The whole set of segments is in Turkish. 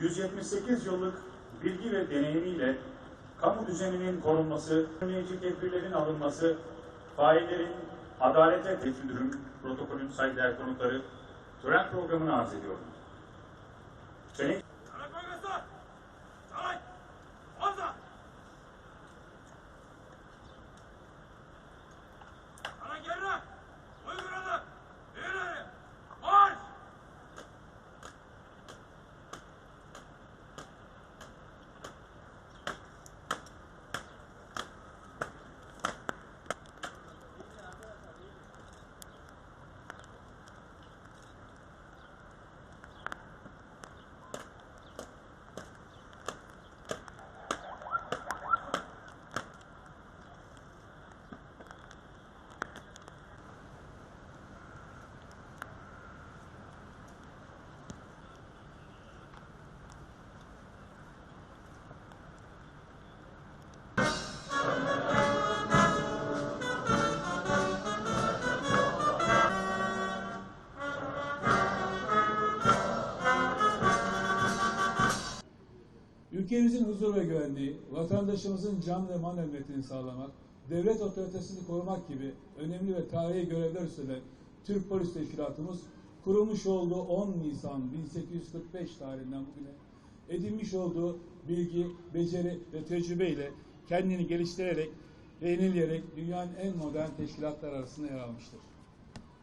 178 yıllık bilgi ve deneyimiyle kamu düzeninin korunması, önleyici tedbirlerin alınması, faillerin adalete tehdüdürün protokolün saygıdeğer konukları tören programını arz ediyorum. Senin Ülkemizin huzur ve güvenliği, vatandaşımızın can ve mal emniyetini sağlamak, devlet otoritesini korumak gibi önemli ve tarihi görevler üstlenen Türk Polis Teşkilatımız kurulmuş olduğu 10 Nisan 1845 tarihinden bugüne edinmiş olduğu bilgi, beceri ve tecrübe ile kendini geliştirerek ve yenileyerek dünyanın en modern teşkilatlar arasında yer almıştır.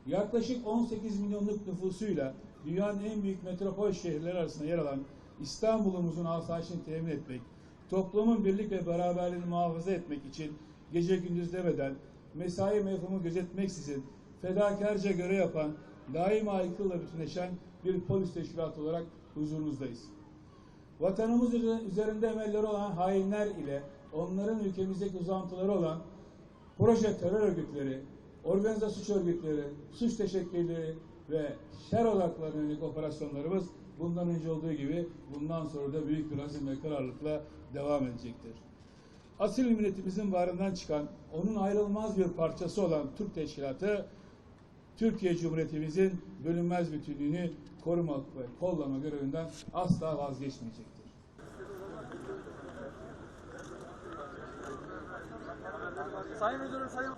Yaklaşık 18 milyonluk nüfusuyla dünyanın en büyük metropol şehirleri arasında yer alan İstanbul'umuzun asayişini temin etmek, toplumun birlik ve beraberliğini muhafaza etmek için gece gündüz demeden, mesai mefhumu gözetmeksizin fedakarca görev yapan, daima aykırıyla bütünleşen bir polis teşkilatı olarak huzurunuzdayız. Vatanımız üzerinde emelleri olan hainler ile onların ülkemizdeki uzantıları olan proje terör örgütleri, organize suç örgütleri, suç teşekkülleri ve şer odaklarına yönelik operasyonlarımız bundan önce olduğu gibi bundan sonra da büyük bir azim ve kararlılıkla devam edecektir. Asil milletimizin varından çıkan, onun ayrılmaz bir parçası olan Türk Teşkilatı, Türkiye Cumhuriyetimizin bölünmez bütünlüğünü korumak ve kollama görevinden asla vazgeçmeyecektir. Sayın Müdürüm, Sayın